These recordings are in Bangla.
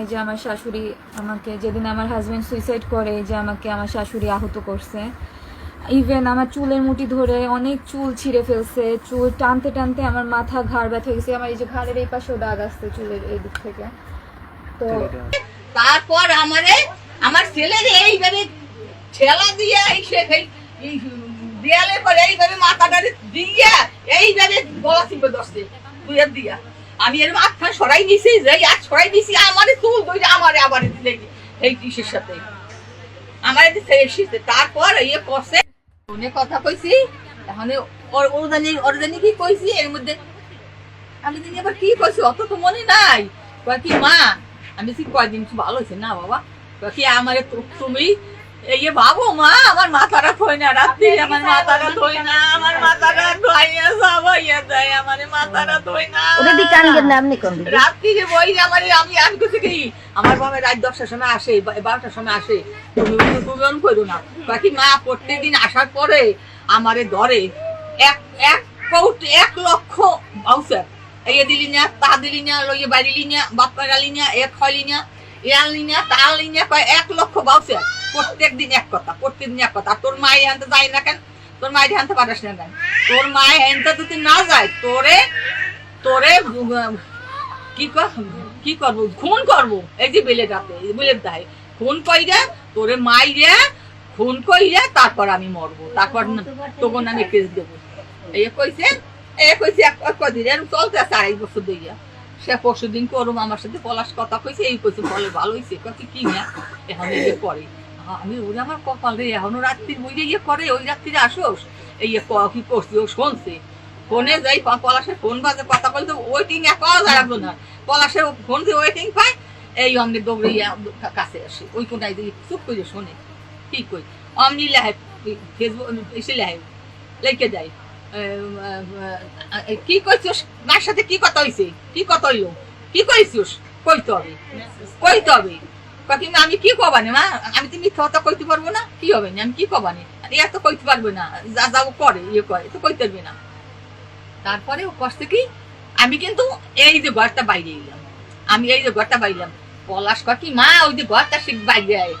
এই যে আমার শাশুড়ি আমাকে যেদিন আমার হাজবেন্ড সুইসাইড করে এই যে আমাকে আমার শাশুড়ি আহত করছে। ইভেন আমার চুলের মুঠি ধরে অনেক চুল ছিঁড়ে ফেলছে চুল টানতে টানতে আমার মাথা ঘাড় ব্যথা হয়ে গেছে আমার এই যে ঘাড়ের এই পাশেও দাগ আসছে চুলের এই দিক থেকে। তো তারপর আমারে আমার ছেলের এইভাবে ঠেলা দিয়ে এই সে এই এই দেয়ালে পরে এইভাবে মাথাটা দিয়ে এইভাবে গলা চিপে ধরছে দুয়ের দিয়া। আমি এর মাথা সরাই দিছি যে আর সরাই দিছি, আমারে চুল ধরে আমারে আবার দিলে এই কিসের সাথে? আমার দিছে এসেছে তারপর ইয়ে করছে ফোনে কথা কইছি। এখন ওর ওর জানি ওর জানি কি কইছি? এর মধ্যে আমি জানি আবার কি কইছি? অত তো মনে নাই। কয় কি, মা, আমি বলছি কয়দিন কি ভালো হয়েছে না বাবা? কয় কি, আমারে তুমি এই ভাবো মা আমার মাথাটা থই না রাত্রি আমার মাথাটা থই না আমার মাথাটা ধোয়াইয়া সাবাইয়া দেয় আমার মাথাটা থই না। ওটা দিয়ে কান গেলে আপনি কোন রাত্রি যে বই আমার আমি করছি কি আমার বাবা রাত দশটার সময় আসে বারোটার সময় আসে তুমি করো না। বাকি মা প্রত্যেকদিন আসার পরে আমারে ধরে এক এক কৌট এক লক্ষ বাউসার এই দিলি না তা দিলি না লইয়ে বাড়িলি না বাপ্পা গালি না খয়লি এ আনলি না তা না কয় এক লক্ষ বাউসার প্রত্যেক দিন এক কথা প্রত্যেক দিন এক কথা। আর তোর মায়ের আনতে যায় না কেন? তোর মায়ের আনতে পারিস না কেন? তোর মায়ের আনতে যদি না যায় তোরে তোরে, কি কি করব? খুন করব। এই যে বেলে ডাকে বেলে দেয় খুন কইরা তোরে মাইরে খুন কইরা তারপর আমি মরবো। তারপর তখন আমি কেস দেবো। এই কইছে, এ কইছে, এক কদিন চলতে আছে আড়াই বছর দিয়া। সে পরশু দিন করুম, আমার সাথে পলাশ কথা কইছে, এই কইছে বলে ভালো হয়েছে কত কি না? এখন এই আ- আমি ওরে আমার কপাল রে এখনও রাত্রির বই ইয়ে করে ওই রাত্রিরে আসোস। এই কি করছি ও শুনছে। ফোনে যাই পলাশের ফোন বাজে কথা বলতে ওয়েটিং এ পাওয়া না পলাশের ফোন দিয়ে ওয়েটিং পায় এই অমনি দৌড়ে কাছে আসে। ওই কোনায় দিয়ে চুপ করে শোনে। কি কই? অমনি লেহে ফেসবুক এসে লেহে লেখে আহ, কি কইছিস? মার সাথে কি কথা হইছে? কি কথা হইল? কি কইছিস? কইতে হবে। কইতে হবে। কাকিমা আমি কি কবানি মা? আমি তো মিথ্যা কথা কইতে পারব না। কি হবে আমি কি কবানি এত তো কইতে পারবে না। যা যা করে ইয়ে করে, তো কইতে পারবে না। তারপরে ও কষ্টে কি, আমি কিন্তু এই যে ঘরটা বাইরে এলাম। আমি এই যে ঘরটা বাইলাম পলাশ কাকি মা, ওই যে ঘরটা শিখ বাইরে আয়।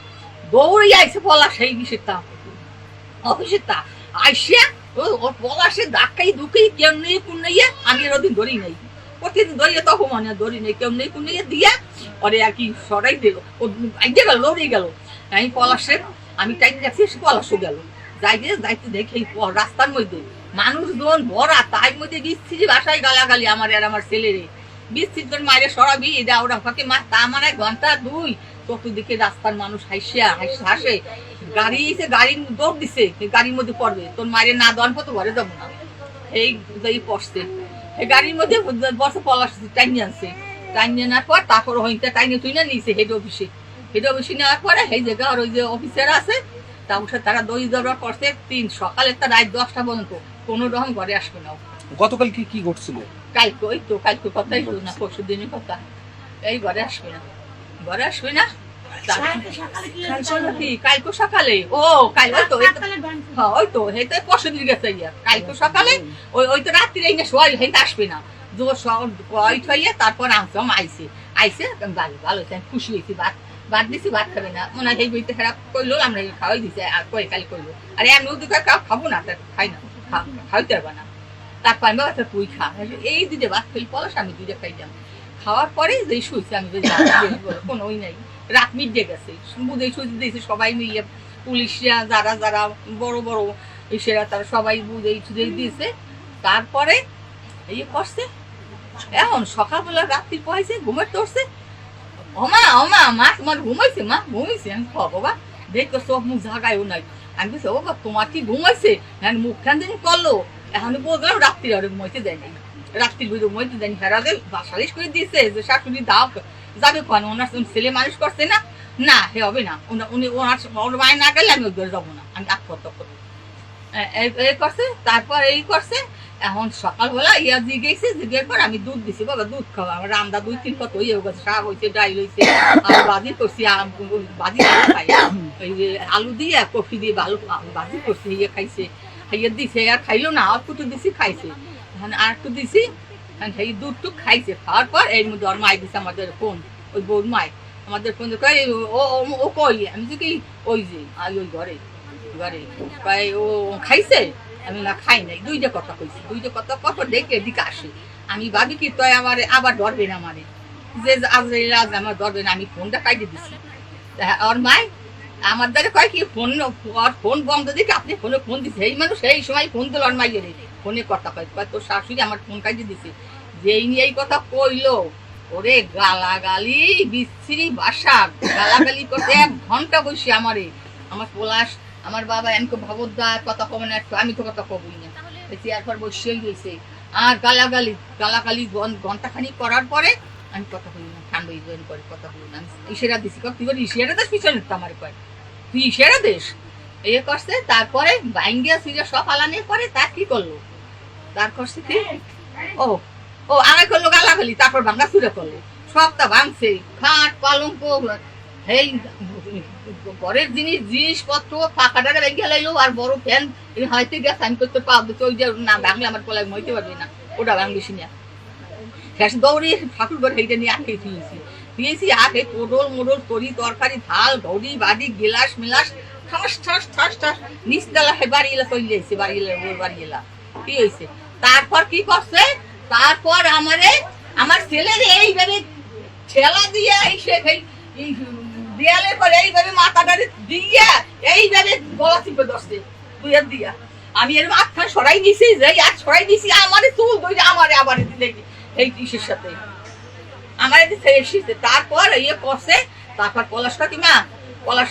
দৌড়ে আইসে পলাশ সেই কিসের তা। অফিসের তা। আইসে, ও ও পলাশে ধাক্কাই ধুকেই কেমনি কুন্নাইয়া, আমি এর ওদিন ধরি নাই। প্রতিদিন ধরিয়ে তখন মনে ধরি নাই। কেমনি কুন্নাইয়া দিয়া ওরে আর কি সরাই দিল। ও আইতে গেল, লড়ে গেল। আমি পলাশের, আমি টাইম যাচ্ছি সে পলাশও গেল। যাইতে যাইতে দেখে রাস্তার মধ্যে মানুষজন ভরা তার মধ্যে বিস্তৃতি বাসায় গালাগালি আমার আর আমার ছেলেরে। বিস্তৃত করে মায়ের সরাবি এটা ওরা ফাঁকে মা তা মানে ঘণ্টা দুই চতুর্দিকে রাস্তার মানুষ হাসিয়া হাসে হাসে। গাড়ি এসে গাড়ি দৌড় দিছে গাড়ির মধ্যে পড়বে। তোর মায়ের না দন তো ঘরে যাব না। এই পড়ছে। গাড়ির মধ্যে বসে পলাশ টাইনি আনছে। টাইনি আনার পর তারপর হইতে টাইনি তুই না নিয়েছে হেড অফিসে হেড অফিসে নেওয়ার পরে এই জায়গা আর ওই যে অফিসার আছে তারা দই দরবার করছে তিন সকালে তার রাত দশটা পর্যন্ত কোনো রকম ঘরে আসবে না গতকাল কি কি ঘটছিল? কালকে ওই তো কালকে কথাই তো না পরশু দিনের কথা। এই ঘরে আসবে না। ঘরে আসবে না? কালকে সকালে? ও কাল ওই তো হ্যাঁ, ওই তো এই পরশু দিন গেছে কালকে সকালে ওই ওই তো রাত্রি এই না শোয়াই হেঁটে আসবে না। শহর কয় তারপর আমি আইসে। আইসে ভালো ভালো খুশি হয়েছি ভাত ভাত দিছি ভাত খাবে না। মনে হয় এই বইতে খারাপ করল আমরা খাওয়াই দিছে আর কয়ে কালি করল। আরে আমি ওদের খাব না তা খাই না খাইতে পারবে না। তারপর আমি বাবা তুই খা। এই দিদে ভাত খাই পলাশ আমি দুইটা খাইলাম খাওয়ার পরে যেই শুয়েছে আমি বলি, যা, বেশ বলো, কোনো ওই নাই। রাত মিটে গেছে। বুঝে শুয়েছে দিয়েছে সবাই মিলিয়ে পুলিশরা যারা যারা বড় বড় ইসেরা তারা সবাই বুঝে ছুঁড়ে দিয়েছে। তারপরে এই করছে এখন সকালবেলা রাত্রি ঘুমের ঘুমাইছে মা ঘুমাইছে আমি বাবা দেখো সব মুখ ঝাগায়ও নাই। আমি বলছি ও তোমার কি ঘুমাইছে হ্যাঁ মুখ খান দিন করল এখন রাত্রি আর ঘুমাইতে নাই। বুঝে ঘুমাইতে দেয়নি হেরালে সালিশ করে দিয়েছে, যে শাশুড়ি দাও। যাবে কোন ওনার ছেলে মানুষ করছে না? না, হে হবে না। উনি- ওনার ওর মায়ের না গেলে আমি ওদের যাব না। আমি এই করছে, তারপর এই করছে। এখন সকালবেলা ইয়া দিয়ে জিগেছে জিগের পর আমি দুধ দিছি, বাবা দুধ খাওয়া। আমার রান্দা দুই তিন কত ইয়ে গেছে, শাক হয়েছে ডাইল হয়েছে আর বাজি করছি বাজি খাই। এই যে আলু দিয়ে, কফি দিয়ে ভালো বাজি করছি ইয়ে খাইছে। ইয়ে দিছে, আর খাইলো না, আর একটু দিছি, খাইছে। আর একটু দিছি সেই দুধ টুক খাইছে, খাওয়ার পর এর মধ্যে ওর মাই দিছে আমাদের ফোন, ওই বৌমায় আমাদের ফোন কয়, ও, ও- কই? আমি যে কি ওই যে ওই ঘরে ঘরে। কয় ও খাইছে? আমি না খাই নাই, দুইটা কথা কইছি, দুইটা কথা কত দেখে এদিকে আসে। আমি ভাবি কি, তয় আমার আবার ধরবে না মানে? যে আজ আজ আমার ধরবে না, আমি ফোনটা কাটিয়ে দিছি। তা ওর মায় আমার দ্বারা কয় কি, ফোন ফোন বন্ধ দেখে আপনি ফোনে ফোন দিছে? এই মানুষ এই সময় ফোন দিল ওর মাইয়ের। ফোনে কথা কয় তোর শাশুড়ি আমার ফোন কাটিয়ে দিছে। যেই নিয়ে এই কথা কইলো, ওরে গালাগালি, বিশ্রী বাসা গালাগালি করতে এক ঘণ্টা বসে আমারে। আমার পলাশ আমার বাবা এনকে ভগবদ্দার কথা কবে না একটু আমি তো কথা কবই না। চেয়ার পর বসেই রয়েছে আর গালাগালি গালাগালি ঘণ্টা খানি করার পরে আমি কথা বলি না ঠান্ডা ইজয়েন করে কথা বলি না। ইসেরা দিছি কর তুই ইসেরা দেশ পিছনে তো আমার কয়। তুই ইসেরা দেশ? এ করছে তারপরে বাইঙ্গিয়া সিরিয়া সব আলানি করে তা কি করল? তার করছে কি? ও ও আগে করল গালাগালি তারপর ভাঙ্গা চুরে করল। সবটা ভাঙছে খাট পালঙ্ক এই ঘরের জিনিস, জিনিসপত্র ফাঁকাটাকে রেখে লাইলো আর বড় ফ্যান হয়তো গেছে আমি করতে পারব তো ওই যে, না, ভাঙলে আমার কলাই মইতে পারবি না, ওটা ভাঙলিস না শেষ দৌড়ি ঠাকুর ঘর সেইটা নিয়ে আগে দিয়েছি। দিয়েছি আগে পোডল মোডল, তরি তরকারি ঢাল ঘড়ি বাড়ি, গিলাস, মিলাস, ঠাস ঠাস ঠাস ঠাস, নিচতলা হে বাড়ি এলা চলে যাইছে বাড়ি এলা, ওর বাড়ি এলা। কি হয়েছে? তারপর কি করছে? তারপর আমারে, আমার ছেলের এইভাবে ঠেলা দিয়ে এই সে এই- এই দেয়ালে করে এইভাবে মাথাটারে দিয়ে এইভাবে গলা চিপে ধরছে দুইয়ার দিয়া। আমি এর মাথা সরাই দিছি যে আর সরাই দিছি, আমারে চুল আমারে আবার দিলে এই ইসের সাথে? এদিকে এসেছে, তারপর ইয়ে তারপর পলাশ পলাশ,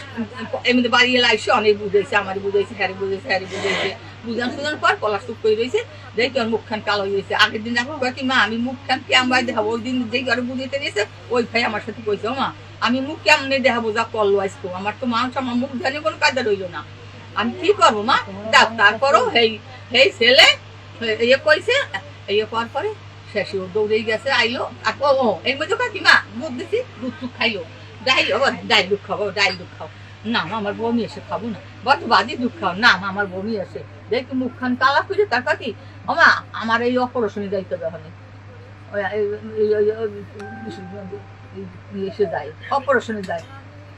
এমনি বাড়ি আইসে অনেক বুঝেছে আমার বুঝেছে হ্যারি বুঝেছে হ্যারি বুঝেছে বুঝান সুজান পর পলাশ চুপ করে রয়েছে দেখি ওর মুখখান কালো হয়েছে আগের দিন দেখো কাকিমা, আমি মুখখান কেমন দেখাবো ওই দিন যেই ঘরে বুঝাইতে দিয়েছে, ওই ভাই আমার সাথে কইছে মা আমি মুখ কেমনে দেখাবো যা করল আজকে আমার তো মানুষ আমার মুখ ধরে কোনো কাজে রইল না আমি কি করব মা দেখ তারপরও হেই হেই ছেলে ইয়ে কইছে ইয়ে করার পরে শেষে ও দৌড়েই গেছে আইলো আর ও এর মধ্যে কাকিমা দুধ দিছি দুধ টুক খাইলো ডাইল ও ডাইল দুধ খাব ডাইল দুধ খাও না আমার বমি এসে খাব না বট বাদি দুধ খাও না আমার বমি এসে দেখি মুখখান কালা করে তার কাকি আমার এই অপারেশনে যাইতে হবে ওখানে এসে যায় অপারেশনে যায়।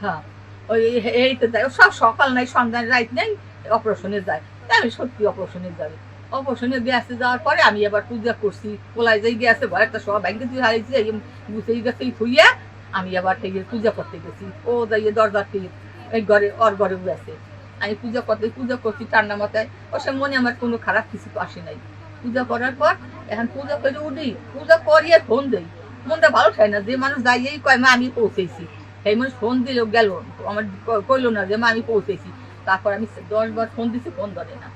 হ্যাঁ ওই এই- এই তো যায়। ও সব সকাল নাই, সন্ধ্যা রাইত নেই অপারেশনে যায়। তা আমি সত্যি অপারেশনে যাবে অপারেশনে গ্যাসে যাওয়ার পরে আমি এবার পূজা করছি। কোলায় যাই গ্যাসে ঘরে একটা সব ব্যাংকে তুই হারিয়েছি, এই গুছিয়ে গেছে থুইয়া আমি আবার থেকে পূজা করতে গেছি। ও যাইয়ে দরজার থেকে এই ঘরে, ওর ঘরে গেছে। আমি পূজা করতে, পূজা করছি ঠান্ডা মাথায় ওর সে মনে আমার কোনো খারাপ কিছু আসে নাই। পূজা করার পর, এখন পূজা করে উঠি, পূজা করিয়ে ফোন দেই। মনটা ভালো থাকে না যে মানুষ দাঁড়িয়েই কয় মা আমি পৌঁছেছি। সেই মানুষ ফোন দিল গেল। আমার কইলো না যে মা আমি পৌঁছেছি। তারপর আমি দশ বার ফোন দিছি ফোন ধরে না।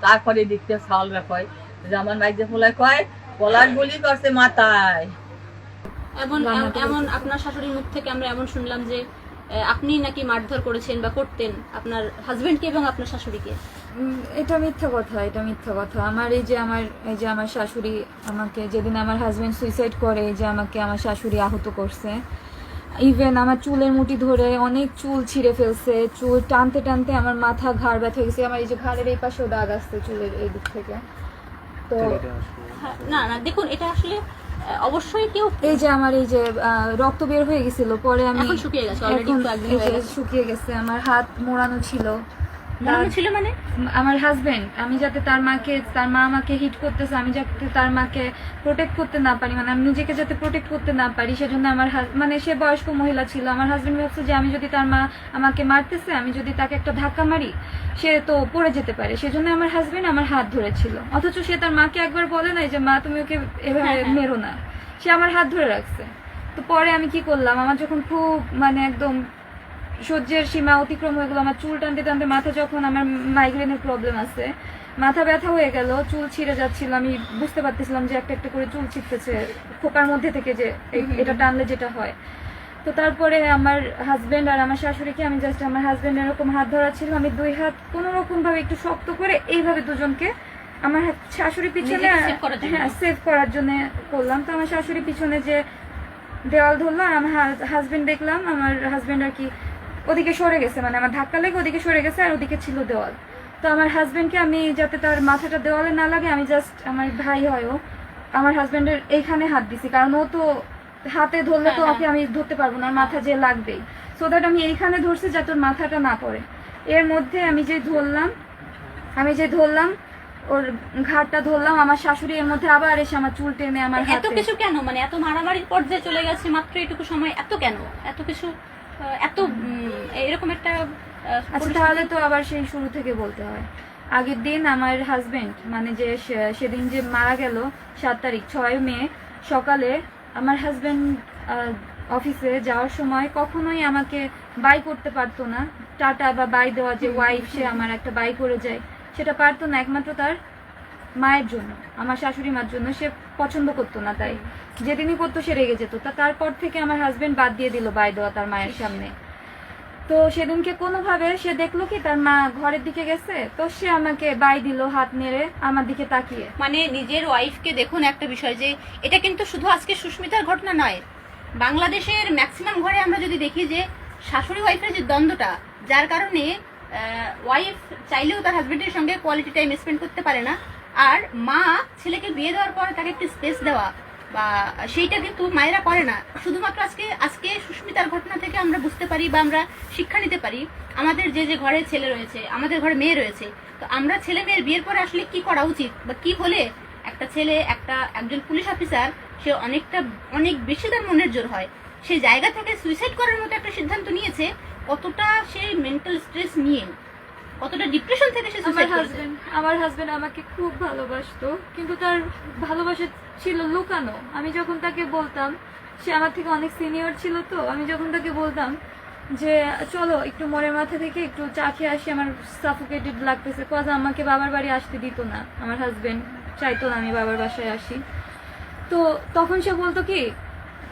তারপরে দেখতে সাল হয় যে আমার নাইজে ফোলায় কয় পলাশ বলি করছে মাথায়। এমন এমন- আপনার শাশুড়ির মুখ থেকে আমরা এমন শুনলাম যে আপনি নাকি মারধর করেছেন বা করতেন আপনার হাজবেন্ডকে এবং আপনার শাশুড়িকে? এটা মিথ্যা কথা এটা মিথ্যা কথা। আমার এই যে আমার এই যে আমার শাশুড়ি আমাকে যেদিন আমার হাজব্যান্ড সুইসাইড করে এই যে আমাকে আমার শাশুড়ি আহত করছে ইভেন আমার চুলের মুঠি ধরে অনেক চুল ছিঁড়ে ফেলছে চুল টানতে টানতে আমার মাথা ঘাড় ব্যথা হয়ে গেছে আমার এই যে ঘাড়ের এই পাশেও দাগ আসছে চুলের এই দিক থেকে। তো হ্যাঁ, না না দেখুন এটা আসলে অবশ্যই কেউ এই যে আমার এই যে রক্ত বের হয়ে গেছিল পরে আমি শুকিয়ে গেছে। শুকিয়ে গেছে আমার হাত মোড়ানো ছিল। ছিল মানে? আমার হাজবেন্ড আমি যাতে তার মাকে তার মা আমাকে হিট করতেছে আমি যাতে তার মাকে প্রোটেক্ট করতে না পারি মানে আমি নিজেকে যাতে প্রোটেক্ট করতে না পারি সেজন্য আমার মানে সে বয়স্ক মহিলা ছিল। আমার হাজবেন্ড ভাবছে যে আমি যদি তার মা আমাকে মারতেছে আমি যদি তাকে একটা ধাক্কা মারি সে তো পড়ে যেতে পারে। সেজন্য আমার হাজবেন্ড আমার হাত ধরেছিল। অথচ সে তার মাকে একবার বলে নাই যে মা তুমি ওকে এভাবে হ্যাঁ, হ্যাঁ। মেরো না। সে আমার হাত ধরে রাখছে। তো পরে আমি কি করলাম? আমার যখন খুব মানে একদম সহ্যের সীমা অতিক্রম হয়ে গেলো আমার চুল টানতে টানতে মাথা যখন আমার মাইগ্রেনের প্রবলেম আছে মাথা ব্যথা হয়ে গেল চুল ছিঁড়ে যাচ্ছিল। আমি বুঝতে পারতেছিলাম যে একটা একটা করে চুল ছিঁড়তেছে খোকার মধ্যে থেকে যে এটা টানলে যেটা হয়। তো তারপরে আমার হাজবেন্ড আর আমার শাশুড়িকে আমি জাস্ট আমার হাজবেন্ড এরকম হাত ধরা ছিল আমি দুই হাত কোনো রকম ভাবে একটু শক্ত করে এইভাবে দুজনকে আমার শাশুড়ি পিছনে। হ্যাঁ সেভ করার জন্য করলাম। তো আমার শাশুড়ি পিছনে যে দেওয়াল ধরলো আর আমার হাজবেন্ড দেখলাম আমার হাজবেন্ড আর কি ওদিকে সরে গেছে মানে আমার ধাক্কা লেগে ওদিকে সরে গেছে আর ওদিকে ছিল দেওয়াল। তো আমার হাজবেন্ডকে আমি যাতে তার মাথাটা দেওয়ালে না লাগে আমি জাস্ট আমার ভাই হয় ও আমার হাজবেন্ডের এইখানে হাত দিছি। কারণ ও তো হাতে ধরলে তো হ্যাঁ, ওকে আমি ধরতে পারব না মাথা যে লাগবেই। সো দ্যাট আমি এইখানে ধরছি যাতে ওর মাথাটা না পড়ে। এর মধ্যে আমি যে ধরলাম আমি যে ধরলাম ওর ঘাটটা ধরলাম আমার শাশুড়ি এর মধ্যে আবার এসে আমার চুল টেনে আমার এত কিছু কেন? মানে এত মারামারির পর্যায়ে চলে গেছে মাত্র এটুকু সময় এত কেন? এত কিছু এত এরকম একটা আচ্ছা তাহলে তো আবার সেই শুরু থেকে বলতে হয়। আগের দিন আমার হাজবেন্ড মানে যে সেদিন যে মারা গেল সাত তারিখ ছয় মে সকালে আমার হাজবেন্ড অফিসে যাওয়ার সময় কখনোই আমাকে বাই করতে পারতো না। টাটা বা বাই দেওয়া যে ওয়াইফ সে আমার একটা বাই করে যায় সেটা পারতো না। একমাত্র তার মায়ের জন্য, আমার শাশুড়ি মার জন্য সে পছন্দ করতো না তাই। যেদিনই করতো সে রেগে যেত। তা তারপর থেকে আমার হাজবেন্ড বাদ দিয়ে দিল বাই দেওয়া তার মায়ের সামনে। তো সেদিনকে কোনোভাবে সে দেখল কি তার মা ঘরের দিকে গেছে, তো সে আমাকে বাই দিল, হাত নেড়ে আমার দিকে তাকিয়ে। মানে নিজের ওয়াইফকে দেখুন একটা বিষয় যে, এটা কিন্তু শুধু আজকে সুস্মিতার ঘটনা নয়। বাংলাদেশের ম্যাক্সিমাম ঘরে আমরা যদি দেখি যে, শাশুড়ি ওয়াইফের যে দ্বন্দ্বটা, যার কারণে ওয়াইফ চাইলেও তার হাজবেন্ডের সঙ্গে কোয়ালিটি টাইম স্পেন্ড করতে পারে না আর মা ছেলেকে বিয়ে দেওয়ার পর তাকে একটি স্পেস দেওয়া, বা সেইটা কিন্তু মায়েরা করে না। শুধুমাত্র আজকে আজকে সুস্মিতার ঘটনা থেকে আমরা বুঝতে পারি বা আমরা শিক্ষা নিতে পারি, আমাদের যে যে ঘরে ছেলে রয়েছে, আমাদের ঘরে মেয়ে রয়েছে, তো আমরা ছেলে মেয়ের বিয়ের পরে আসলে কি করা উচিত? বা কি হলে একটা ছেলে, একটা, একজন পুলিশ অফিসার সে অনেকটা, অনেক বেশি তার মনের জোর হয়? সেই জায়গা থেকে সুইসাইড করার মতো একটা সিদ্ধান্ত নিয়েছে, কতটা সে মেন্টাল স্ট্রেস নিয়ে? কতটা ডিপ্রেশন থেকে সে আমার হাজবেন্ড আমার হাজবেন্ড আমাকে খুব ভালোবাসতো কিন্তু তার ভালোবাসা ছিল লুকানো। আমি যখন তাকে বলতাম সে আমার থেকে অনেক সিনিয়র ছিল তো আমি যখন তাকে বলতাম যে চলো একটু মনের মাথা থেকে একটু চা খেয়ে আসি আমার সাফোকেটেড লাগতেছে কজ আমাকে বাবার বাড়ি আসতে দিত না। আমার হাজবেন্ড চাইতো না আমি বাবার বাসায় আসি। তো তখন সে বলতো কি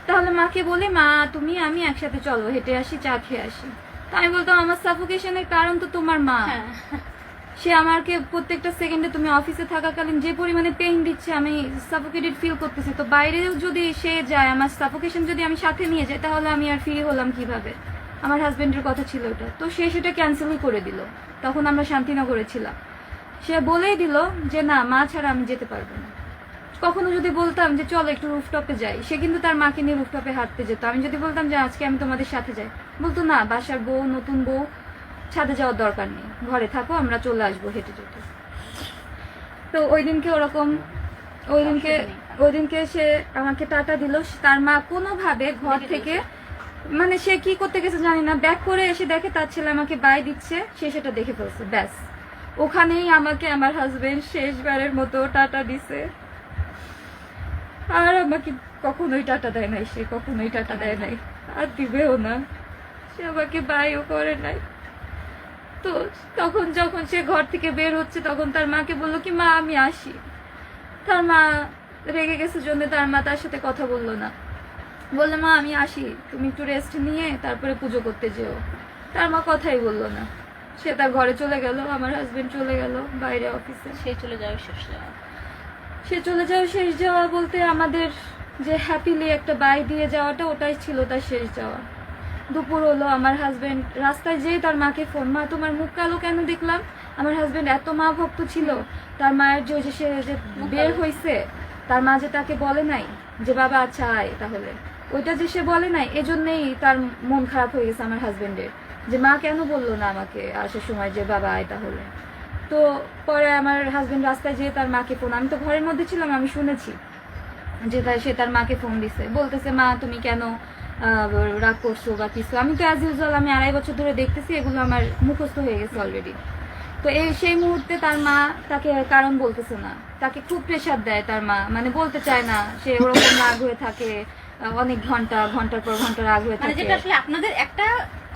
তাহলে মাকে বলে মা তুমি আমি একসাথে চলো হেঁটে আসি চা খেয়ে আসি। তো আমি বলতাম আমার সাফোকেশনের কারণ তো তোমার মা। হ্যাঁ। সে আমাকে প্রত্যেকটা সেকেন্ডে তুমি অফিসে থাকাকালীন যে পরিমাণে পেইন দিচ্ছে আমি সাফোকেটেড ফিল করতেছি। তো বাইরেও যদি সে যায় আমার সাফোকেশন যদি আমি সাথে নিয়ে যাই তাহলে আমি আর ফ্রি হলাম কীভাবে? আমার হাজবেন্ডের কথা ছিল ওটা তো সে সেটা ক্যান্সেলই করে দিল। তখন আমরা শান্তিনগরে ছিলাম। সে বলেই দিল যে না মা ছাড়া আমি যেতে পারব না। কখনো যদি বলতাম যে চলো একটু রুফটপে যাই। সে কিন্তু তার মাকে নিয়ে রুফটপে হাঁটতে যেত। আমি যদি বলতাম যে আজকে আমি তোমাদের সাথে যাই। বলতো না বাসার বউ নতুন বউ ছাদে যাওয়ার দরকার নেই। ঘরে থাকো আমরা চলে আসব হেঁটে যেতে তো ওই দিনকে ওরকম ওই দিনকে ওই দিনকে সে আমাকে টাটা দিল। তার মা কোনোভাবে ঘর থেকে মানে সে কি করতে গেছে জানি না ব্যাক করে এসে দেখে তার ছেলে আমাকে বাই দিচ্ছে সে সেটা দেখে ফেলছে ব্যাস। ওখানেই আমাকে আমার হাজবেন্ড শেষবারের মতো টাটা দিছে। আর আমাকে কখনোই টাটা দেয় নাই সে কখনোই টাটা দেয় নাই। আর দিবেও না। সে আমাকে বাইও করে নাই। তো তখন যখন সে ঘর থেকে বের হচ্ছে তখন তার মাকে বলল কি মা আমি আসি। তার মা রেগে গেছে জন্য তার মা তার সাথে কথা বলল না। বলল মা আমি আসি। তুমি একটু রেস্ট নিয়ে তারপরে পুজো করতে যেও। তার মা কথাই বলল না। সে তার ঘরে চলে গেল আমার হাজবেন্ড চলে গেল বাইরে অফিসে সে চলে যাবে শেষ যাওয়া। সে চলে যাওয়া শেষ যাওয়া বলতে আমাদের যে হ্যাপিলি একটা বাই দিয়ে যাওয়াটা ওটাই ছিল তার শেষ যাওয়া। দুপুর হলো আমার হাজবেন্ড রাস্তায় যেয়ে তার মাকে ফোন মা তোমার মুখ কালো কেন দেখলাম? আমার হাজবেন্ড এত মা ভক্ত ছিল। তার মায়ের যে যে সে যে বের হয়েছে তার মা যে তাকে বলে নাই যে বাবা আচ্ছা আয় তাহলে। ওইটা যে সে বলে নাই এজন্যই তার মন খারাপ হয়ে গেছে আমার হাজবেন্ডের যে মা কেন বলল না আমাকে আসার সময় যে বাবা আয় তাহলে? তো পরে আমার হাজবেন্ড রাস্তায় যেয়ে তার মাকে ফোন আমি তো ঘরের মধ্যে ছিলাম আমি শুনেছি যে সে তার মাকে ফোন দিছে। বলতেছে মা তুমি কেন রাগ করছ বা কিছু। আমি তো অ্যাজ ইউজুয়াল আমি আড়াই বছর ধরে দেখতেছি এগুলো আমার মুখস্থ হয়ে গেছে অলরেডি তো এই সেই মুহূর্তে তার মা তাকে কারণ বলতেছে না। তাকে খুব প্রেশার দেয় তার মা। মানে বলতে চায় না সে ওরকম রাগ হয়ে থাকে অনেক ঘণ্টা ঘণ্টার পর ঘণ্টা রাগ হয়ে মানে থাকে। যেটা আসলে আপনাদের একটা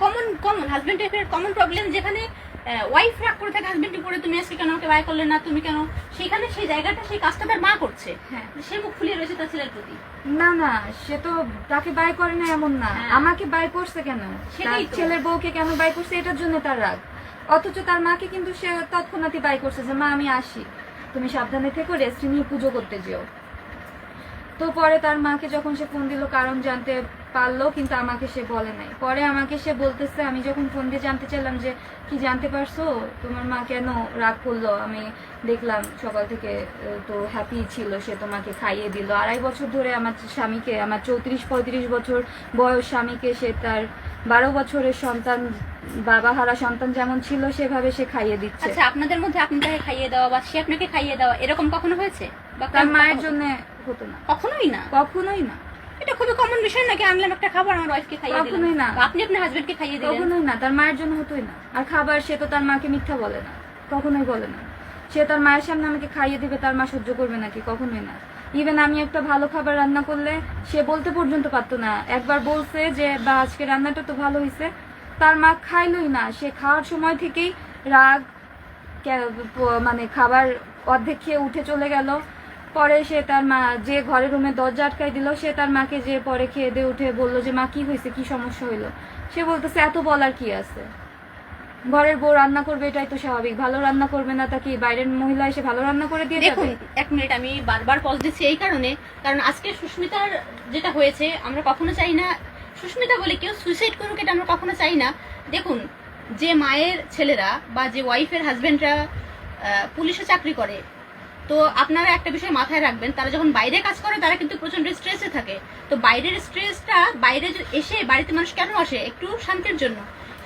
কমন কমন হাজবেন্ড ওয়াইফের কমন প্রবলেম যেখানে ওয়াইফ রাগ করে থাকে হাজবেন্ড উপরে তুমি আজকে কেন আমাকে বাই করলে না? তুমি কেন? সেখানে সেই জায়গাটা সেই কাজটা তার মা করছে। হ্যাঁ। সে মুখ ফুলিয়ে রয়েছে তার ছেলের প্রতি। না না সে তো তাকে বাই করে না এমন না। হ্যাঁ। আমাকে বাই করছে কেন? ছেলের বউকে কেন বাই করছে? এটার জন্য তার রাগ। অথচ তার মাকে কিন্তু সে তৎক্ষণাৎই বাই করছে যে মা আমি আসি। তুমি সাবধানে থেকো রেস্ট নিয়ে পুজো করতে যেও। তো পরে তার মাকে যখন সে ফোন দিল কারণ জানতে পারল কিন্তু আমাকে সে বলে নাই। পরে আমাকে সে বলতেছে আমি যখন ফোন দিয়ে জানতে চাইলাম যে কি জানতে পারছ? তোমার মা কেন রাগ করল? আমি দেখলাম সকাল থেকে তো হ্যাপি ছিল সে তোমাকে খাইয়ে দিল। আড়াই বছর ধরে আমার স্বামীকে আমার চৌত্রিশ পঁয়ত্রিশ বছর বয়স স্বামীকে সে তার বারো বছরের সন্তান বাবা হারা সন্তান যেমন ছিল সেভাবে সে খাইয়ে দিচ্ছে। আচ্ছা আপনাদের মধ্যে আপনি তাকে খাইয়ে দেওয়া বা সে আপনাকে খাইয়ে দেওয়া এরকম কখনো হয়েছে? বা তার মায়ের জন্য হতো না। কখনোই না? কখনোই না। এটা খুবই কমন বিষয় নাকি আনলাম একটা খাবার আমার ওয়াইফকে খাইয়ে দিলাম। কখনোই না। আপনি আপনার হাজবেন্ডকে খাইয়ে দিলেন? কখনোই না তার মায়ের জন্য হতোই না। আর খাবার সে তো তার মাকে মিথ্যা বলে না কখনোই বলে না। সে তার মায়ের সামনে আমাকে খাইয়ে দিবে তার মা সহ্য করবে নাকি? কখনোই না। ইভেন আমি একটা ভালো খাবার রান্না করলে সে বলতে পর্যন্ত পারতো না। একবার বলছে যে বা আজকে রান্নাটা তো ভালো হয়েছে তার মা খাইলই না। সে খাওয়ার সময় থেকেই রাগ মানে খাবার অর্ধেক খেয়ে উঠে চলে গেল। পরে সে তার মা যে ঘরের রুমে দরজা আটকাই দিল, সে তার মাকে যে পরে খেয়ে দিয়ে উঠে বলল যে, মা, কি হয়েছে? কি সমস্যা হইল? সে বলতেছে, এত বলার কি আছে? ঘরের বউ রান্না করবে, এটাই তো স্বাভাবিক। ভালো রান্না করবে না তা কি বাইরের মহিলা এসে ভালো রান্না করে দিয়ে দেখুন, এক মিনিট, আমি বারবার পজ দিচ্ছি এই কারণে। কারণ আজকে সুস্মিতার যেটা হয়েছে, আমরা কখনো চাই না, সুস্মিতা বলে কেউ সুইসাইড করুক, এটা আমরা কখনো চাই না। দেখুন, যে মায়ের ছেলেরা বা যে ওয়াইফের হাজবেন্ডরা পুলিশে চাকরি করে তো আপনারা একটা বিষয় মাথায় রাখবেন, তারা যখন বাইরে কাজ করে, তারা কিন্তু প্রচণ্ড স্ট্রেসে থাকে। তো বাইরের স্ট্রেসটা বাইরে এসে বাড়িতে মানুষ কেন আসে? একটু শান্তির জন্য।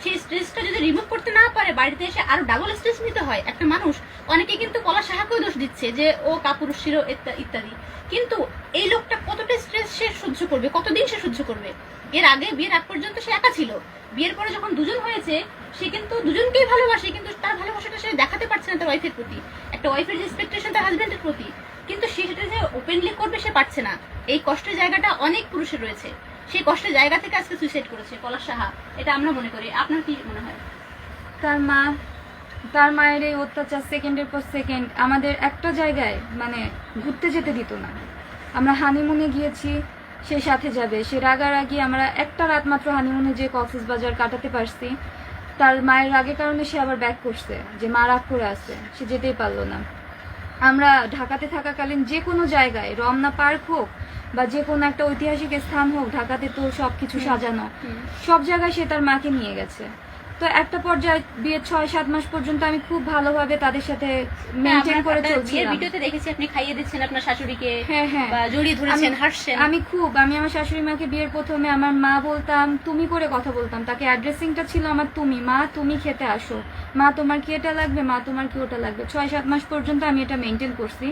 সেই স্ট্রেসটা যদি রিমুভ করতে না পারে, বাড়িতে এসে আরও ডাবল স্ট্রেস নিতে হয়, একটা মানুষ, অনেকে কিন্তু পলা সাহাকেও দোষ দিচ্ছে যে, ও কাপুরুষ ছিল, ইত্যাদি কিন্তু এই লোকটা কতটা স্ট্রেস সে সহ্য করবে, কতদিন সে সহ্য করবে? এর আগে বিয়ের আগ পর্যন্ত সে একা ছিল। বিয়ের পরে যখন দুজন হয়েছে, সে কিন্তু দুজনকেই ভালোবাসে, কিন্তু তার ভালোবাসাটা সে দেখাতে পারছে না তার ওয়াইফের প্রতি। একটা ওয়াইফের যে এক্সপেকটেশন তার হাজব্যান্ডের প্রতি। কিন্তু সে সেটা যে ওপেনলি করবে সে পারছে না। এই কষ্টের জায়গাটা অনেক পুরুষের রয়েছে। সেই কষ্টের জায়গা থেকে আজকে সুইসাইড করেছে পলাশ সাহা। এটা আমরা মনে করি। আপনার কি মনে হয়? তার মা, তার মায়ের এই অত্যাচার সেকেন্ডের পর সেকেন্ড আমাদের একটা জায়গায় মানে ঘুরতে যেতে দিত না। আমরা হানিমুনে গিয়েছি, সে সাথে যাবে। সে রাগার রাগারাগি আমরা একটা রাত মাত্র হানিমুনে যে কক্সেস বাজার কাটাতে পারছি। তার মায়ের রাগের কারণে সে আবার ব্যাক করছে, যে মা রাগ করে আছে, সে যেতেই পারল না। আমরা ঢাকাতে থাকাকালীন যে কোনো জায়গায়, রমনা পার্ক হোক বা যে কোনো একটা ঐতিহাসিক স্থান হোক ঢাকাতে তো সবকিছু সাজানো। সব জায়গায় সে তার মাকে নিয়ে গেছে। তো একটা পর্যায়ে বিয়ের ছয় সাত মাস পর্যন্ত আমি খুব ভালোভাবে তাদের সাথে মেনটেন হ্যাঁ, করে চলছিলাম। ভিডিওতে দেখেছি আপনি খাইয়ে দিচ্ছেন আপনার শাশুড়িকে হ্যাঁ হ্যাঁ। জড়িয়ে ধরেছেন হাসছেন। আমি খুব আমি আমার শাশুড়ি মাকে বিয়ের প্রথমে আমার মা বলতাম তুমি করে কথা বলতাম। তাকে অ্যাড্রেসিংটা ছিল আমার তুমি মা তুমি খেতে আসো। মা তোমার কি এটা লাগবে? মা তোমার কি ওটা লাগবে? ছয় সাত মাস পর্যন্ত আমি এটা মেনটেন করছি।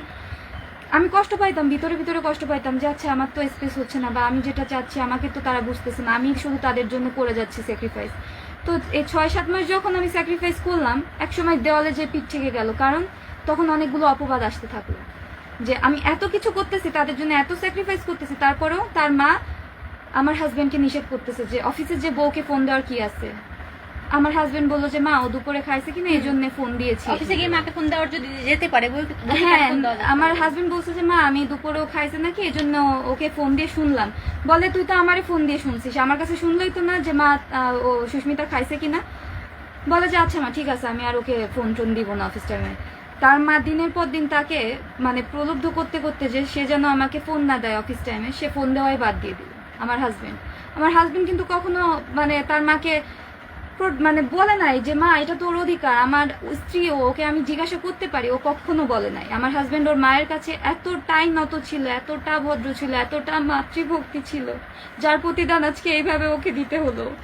আমি কষ্ট পাইতাম, ভিতরে ভিতরে কষ্ট পাইতাম যে আচ্ছা আমার তো স্পেস হচ্ছে না বা আমি যেটা চাচ্ছি আমাকে তো তারা বুঝতেছে না, আমি শুধু তাদের জন্য করে যাচ্ছি স্যাক্রিফাইস তো এই ছয় সাত মাস যখন আমি স্যাক্রিফাইস করলাম, একসময় দেওয়ালে যে পিঠ থেকে গেল, কারণ তখন অনেকগুলো অপবাদ আসতে থাকল। যে আমি এত কিছু করতেছি, তাদের জন্য এত স্যাক্রিফাইস করতেছি, তারপরেও তার মা আমার হাজব্যান্ডকে নিষেধ করতেছে যে অফিসে যে বউকে ফোন দেওয়ার কি আছে? আমার হাজবেন্ড বলল যে মা ও দুপুরে খাইছে কিনা এই জন্য ফোন দিয়েছি। অফিসে গিয়ে মাকে ফোন দেওয়ার যদি যেতে পারে হ্যাঁ। আমার হাজবেন্ড বলছে যে মা আমি দুপুরেও খাইছে নাকি এই জন্য ওকে ফোন দিয়ে শুনলাম। বলে তুই তো আমারে ফোন দিয়ে শুনছিস। আমার কাছে শুনলেই তো না যে মা ও সুস্মিতা খাইছে কিনা? বলে যে আচ্ছা মা ঠিক আছে আমি আর ওকে ফোন টোন দিব না অফিস টাইমে তার মা দিনের পর দিন তাকে মানে প্রলুব্ধ করতে করতে যে সে যেন আমাকে ফোন না দেয় অফিস টাইমে সে ফোন দেওয়াই বাদ দিয়ে দিল আমার হাজবেন্ড আমার হাজবেন্ড কিন্তু কখনো মানে তার মাকে মানে বলে নাই যে মা এটা তোর অধিকার। আমার স্ত্রী ও, ওকে আমি জিজ্ঞাসা করতে পারি। ও কখনো বলে নাই। আমার হাজবেন্ড ওর মায়ের কাছে এতটাই নত ছিল এতটা ভদ্র ছিল এতটা মাতৃভক্তি ছিল যার প্রতিদান আজকে এইভাবে ওকে দিতে হলো।